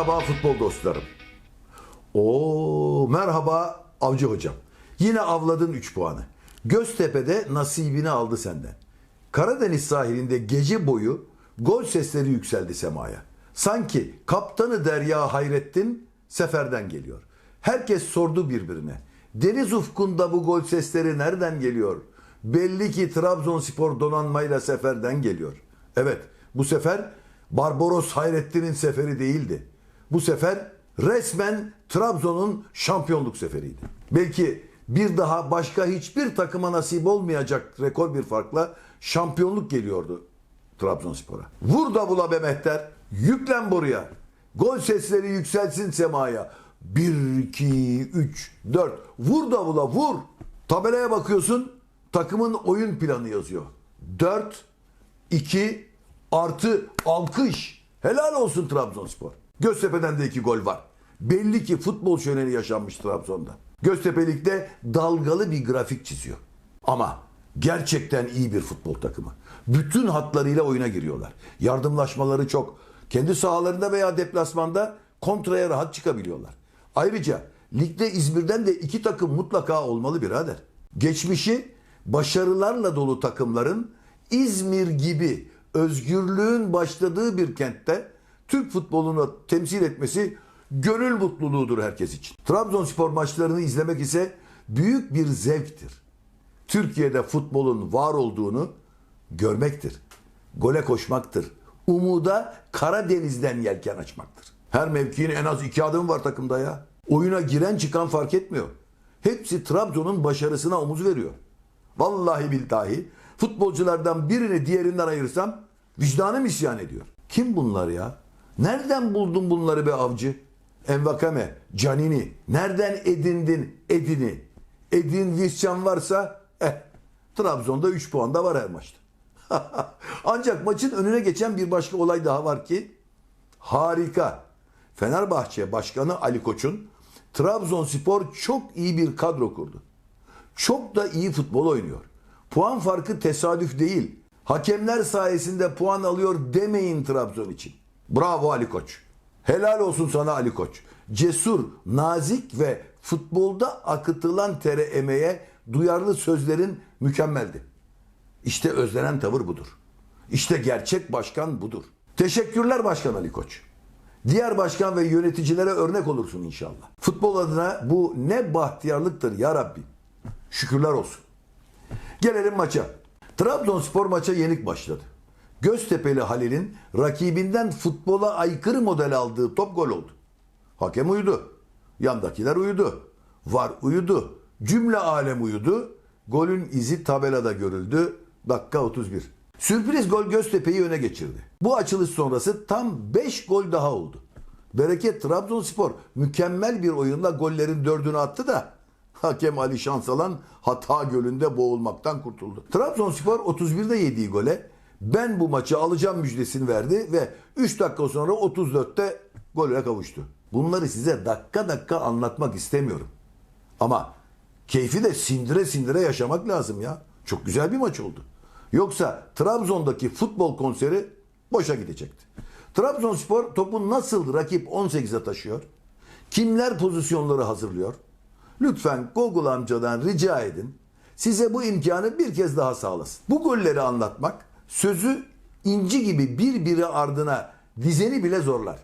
Merhaba futbol dostlarım. Oo merhaba Avcı hocam. Yine avladın 3 puanı. Göztepe'de nasibini aldı senden. Karadeniz sahilinde gece boyu gol sesleri yükseldi semaya. Sanki kaptanı Derya Hayrettin seferden geliyor. Herkes sordu birbirine. Deniz ufkunda bu gol sesleri nereden geliyor? Belli ki Trabzonspor donanmayla seferden geliyor. Evet bu sefer Barbaros Hayrettin'in seferi değildi. Bu sefer resmen Trabzon'un şampiyonluk seferiydi. Belki bir daha başka hiçbir takıma nasip olmayacak rekor bir farkla şampiyonluk geliyordu Trabzonspor'a. Vur davula be Mehter. Yüklen buraya. Gol sesleri yükselsin semaya. 1, 2, 3, 4. Vur davula vur. Tabelaya bakıyorsun. Takımın oyun planı yazıyor. 4, 2 artı alkış. Helal olsun Trabzonspor. Göztepe'den de iki gol var. Belli ki futbol şöleni yaşanmış Trabzon'da. Göztepe'likte dalgalı bir grafik çiziyor. Ama gerçekten iyi bir futbol takımı. Bütün hatlarıyla oyuna giriyorlar. Yardımlaşmaları çok. Kendi sahalarında veya deplasmanda kontraya rahat çıkabiliyorlar. Ayrıca ligde İzmir'den de iki takım mutlaka olmalı birader. Geçmişi başarılarla dolu takımların İzmir gibi özgürlüğün başladığı bir kentte Türk futbolunu temsil etmesi gönül mutluluğudur herkes için. Trabzonspor maçlarını izlemek ise büyük bir zevktir. Türkiye'de futbolun var olduğunu görmektir. Gole koşmaktır. Umuda Karadeniz'den yelken açmaktır. Her mevkinin en az iki adım var takımda ya. Oyuna giren çıkan fark etmiyor. Hepsi Trabzon'un başarısına omuz veriyor. Vallahi billahi futbolculardan birini diğerinden ayırsam vicdanım isyan ediyor. Kim bunlar ya? Nereden buldun bunları be avcı? Envakame, Canini. Nereden edindin Edin'i? Edin Viscan varsa eh Trabzon'da 3 puan da var her maçta. Ancak maçın önüne geçen bir başka olay daha var ki harika. Fenerbahçe Başkanı Ali Koç'un Trabzonspor çok iyi bir kadro kurdu. Çok da iyi futbol oynuyor. Puan farkı tesadüf değil. Hakemler sayesinde puan alıyor demeyin Trabzon için. Bravo Ali Koç. Helal olsun sana Ali Koç. Cesur, nazik ve futbolda akıtılan tere emeğe duyarlı sözlerin mükemmeldi. İşte özlenen tavır budur. İşte gerçek başkan budur. Teşekkürler Başkan Ali Koç. Diğer başkan ve yöneticilere örnek olursun inşallah. Futbol adına bu ne bahtiyarlıktır ya Rabbim. Şükürler olsun. Gelelim maça. Trabzonspor maça yenik başladı. Göztepe'li Halil'in rakibinden futbola aykırı model aldığı top gol oldu. Hakem uyudu. Yandakiler uyudu. Var uyudu. Cümle alem uyudu. Golün izi tabelada görüldü. Dakika 31. Sürpriz gol Göztepe'yi öne geçirdi. Bu açılış sonrası tam 5 gol daha oldu. Bereket Trabzonspor mükemmel bir oyunla gollerin dördünü attı da hakem Ali Şansalan hata gölünde boğulmaktan kurtuldu. Trabzonspor 31'de yediği gole ben bu maçı alacağım müjdesini verdi ve 3 dakika sonra 34'te gole kavuştu. Bunları size dakika dakika anlatmak istemiyorum. Ama keyfi de sindire sindire yaşamak lazım ya. Çok güzel bir maç oldu. Yoksa Trabzon'daki futbol konseri boşa gidecekti. Trabzonspor topu nasıl rakip 18'e taşıyor? Kimler pozisyonları hazırlıyor? Lütfen Google amcadan rica edin. Size bu imkanı bir kez daha sağlasın. Bu golleri anlatmak sözü inci gibi birbiri ardına dizeni bile zorlar.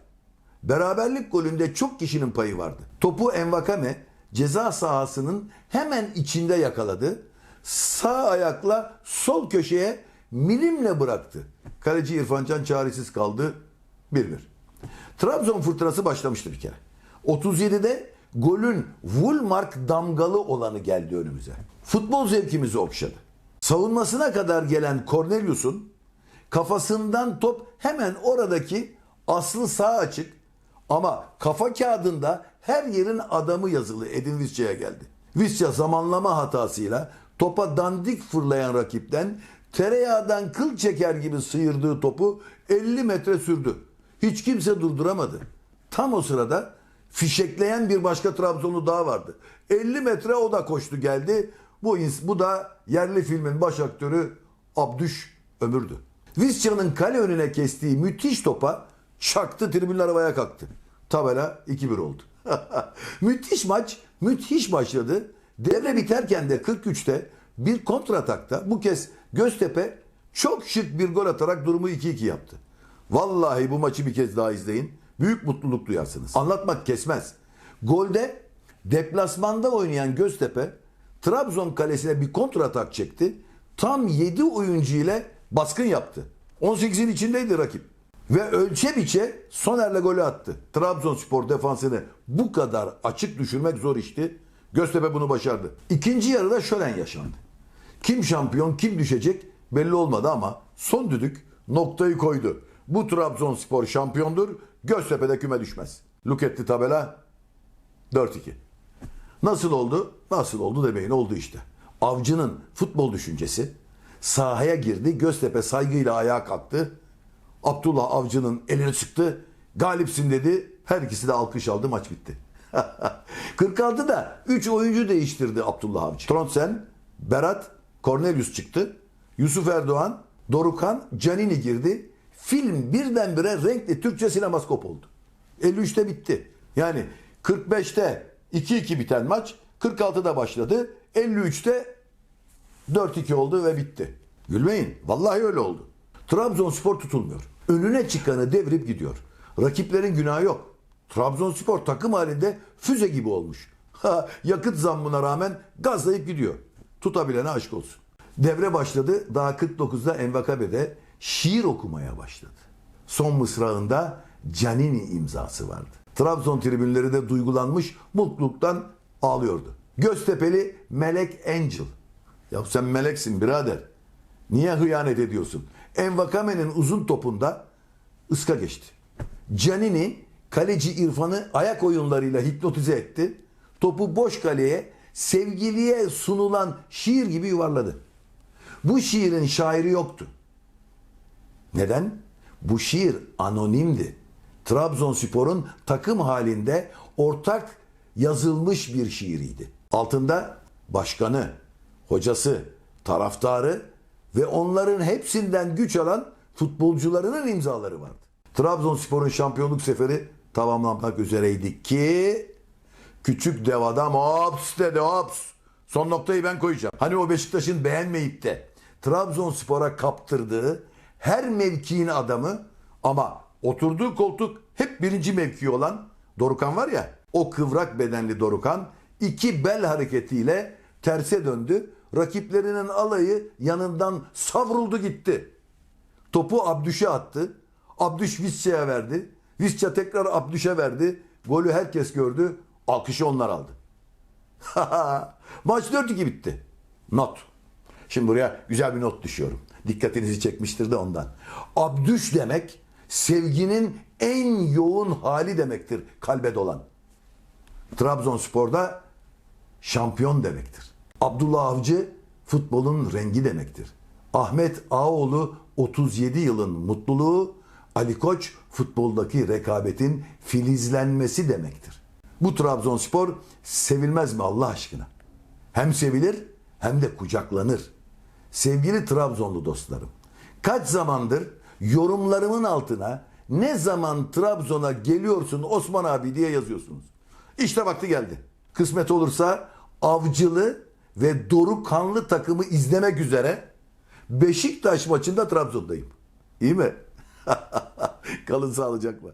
Beraberlik golünde çok kişinin payı vardı. Topu Envakame ceza sahasının hemen içinde yakaladı. Sağ ayakla sol köşeye milimle bıraktı. Kaleci İrfancan çaresiz kaldı. 1-1. Trabzon fırtınası başlamıştı bir kere. 37'de golün Woolmark damgalı olanı geldi önümüze. Futbol zevkimizi okşadı. Savunmasına kadar gelen Cornelius'un kafasından top hemen oradaki aslı sağ açık ama kafa kağıdında her yerin adamı yazılı Edin Visca'ya geldi. Visca zamanlama hatasıyla topa dandik fırlayan rakipten tereyağdan kıl çeker gibi sıyırdığı topu 50 metre sürdü. Hiç kimse durduramadı. Tam o sırada fişekleyen bir başka Trabzonlu daha vardı. 50 metre o da koştu geldi. Bu, bu da yerli filmin baş aktörü Abdüş Ömür'dü. Visca'nın kale önüne kestiği müthiş topa çaktı tribünler havaya kalktı. tabela 2-1 oldu. müthiş maç, müthiş başladı. Devre biterken de 43'te bir kontratakta bu kez Göztepe çok şık bir gol atarak durumu 2-2 yaptı. Vallahi bu maçı bir kez daha izleyin. Büyük mutluluk duyarsınız. Anlatmak kesmez. Golde deplasmanda oynayan Göztepe Trabzon kalesine bir kontratak çekti. Tam 7 oyuncu ile baskın yaptı. 18'in içindeydi rakip. Ve ölçe biçe Soner'le golü attı. Trabzonspor defansını bu kadar açık düşürmek zor işti. Göztepe bunu başardı. İkinci yarıda şölen yaşandı. Kim şampiyon kim düşecek belli olmadı ama son düdük noktayı koydu. Bu Trabzonspor şampiyondur. Göztepe'de küme düşmez. Look etti tabela 4-2. Nasıl oldu? Nasıl oldu demeyin oldu işte. Avcı'nın futbol düşüncesi sahaya girdi. Göztepe saygıyla ayağa kalktı. Abdullah Avcı'nın elini sıktı. Galipsin dedi. Her ikisi de alkış aldı. Maç bitti. 46'da 3 oyuncu değiştirdi Abdullah Avcı. Tronsen, Berat, Cornelius çıktı. Yusuf Erdoğan, Dorukan, Canini girdi. Film birdenbire renkli Türkçe sinemaskop oldu. 53'te bitti. Yani 45'te 2-2 biten maç 46'da başladı. 53'te 4-2 oldu ve bitti. Gülmeyin. Vallahi öyle oldu. Trabzonspor tutulmuyor. Önüne çıkanı devrip gidiyor. Rakiplerin günahı yok. Trabzonspor takım halinde füze gibi olmuş. Ha, yakıt zammına rağmen gazlayıp gidiyor. Tutabilene aşk olsun. Devre başladı. Daha 49'da Envakabe'de şiir okumaya başladı. Son mısrağında Canini imzası vardı. Trabzon tribünleri de duygulanmış, mutluluktan ağlıyordu. Göztepe'li Melek Angel. Ya sen meleksin birader. Niye hıyanet ediyorsun? Envakame'nin uzun topunda ıska geçti. Canini kaleci İrfan'ı ayak oyunlarıyla hipnotize etti. Topu boş kaleye sevgiliye sunulan şiir gibi yuvarladı. Bu şiirin şairi yoktu. Neden? Bu şiir anonimdi. Trabzonspor'un takım halinde ortak yazılmış bir şiiriydi. Altında başkanı, hocası, taraftarı ve onların hepsinden güç alan futbolcularının imzaları vardı. Trabzonspor'un şampiyonluk seferi tamamlanmak üzereydi ki küçük dev adam hops dedi hops. Son noktayı ben koyacağım. Hani o Beşiktaş'ın beğenmeyip de Trabzonspor'a kaptırdığı her mevkiin adamı ama oturduğu koltuk hep birinci mevki olan Dorukan var ya o kıvrak bedenli Dorukan iki bel hareketiyle terse döndü. Rakiplerinin alayı yanından savruldu gitti. Topu Abdüş'e attı. Abdüş Visca'ya verdi. Visca tekrar Abdüş'e verdi. Golü herkes gördü. Alkışı onlar aldı. Maç 4-2 bitti. Not. Şimdi buraya güzel bir not düşüyorum. Dikkatinizi çekmiştir de ondan. Abdüş demek sevginin en yoğun hali demektir kalbe dolan. Trabzonspor'da şampiyon demektir. Abdullah Avcı futbolun rengi demektir. Ahmet Ağoğlu 37 yılın mutluluğu, Ali Koç futboldaki rekabetin filizlenmesi demektir. Bu Trabzonspor sevilmez mi Allah aşkına? Hem sevilir hem de kucaklanır. Sevgili Trabzonlu dostlarım, kaç zamandır yorumlarımın altına ne zaman Trabzon'a geliyorsun Osman abi diye yazıyorsunuz. İşte vakti geldi. Kısmet olursa avcılı ve Dorukanlı takımı izlemek üzere Beşiktaş maçında Trabzon'dayım. İyi mi? Kalın sağlıcakla.